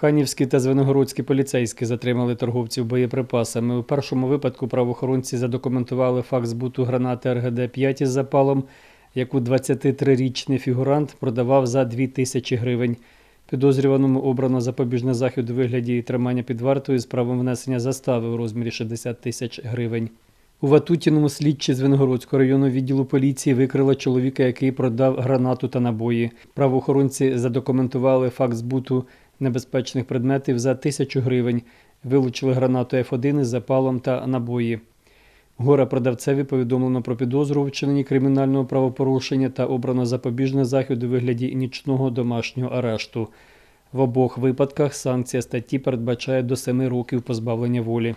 Канівські та Звенигородські поліцейські затримали торговців боєприпасами. У першому випадку правоохоронці задокументували факт збуту гранати РГД-5 із запалом, яку 23-річний фігурант продавав за 2 тисячі гривень. Підозрюваному обрано запобіжний захід у вигляді тримання під вартою з правом внесення застави у розмірі 60 тисяч гривень. У Ватутіному слідчі Звенигородського районного відділу поліції викрили чоловіка, який продав гранату та набої. Правоохоронці задокументували факт збуту небезпечних предметів за тисячу гривень, вилучили гранату F1 із запалом та набої. Гора продавцеві повідомлено про підозру у вчиненні кримінального правопорушення та обрано запобіжний захід у вигляді нічного домашнього арешту. В обох випадках санкція статті передбачає до 7 років позбавлення волі.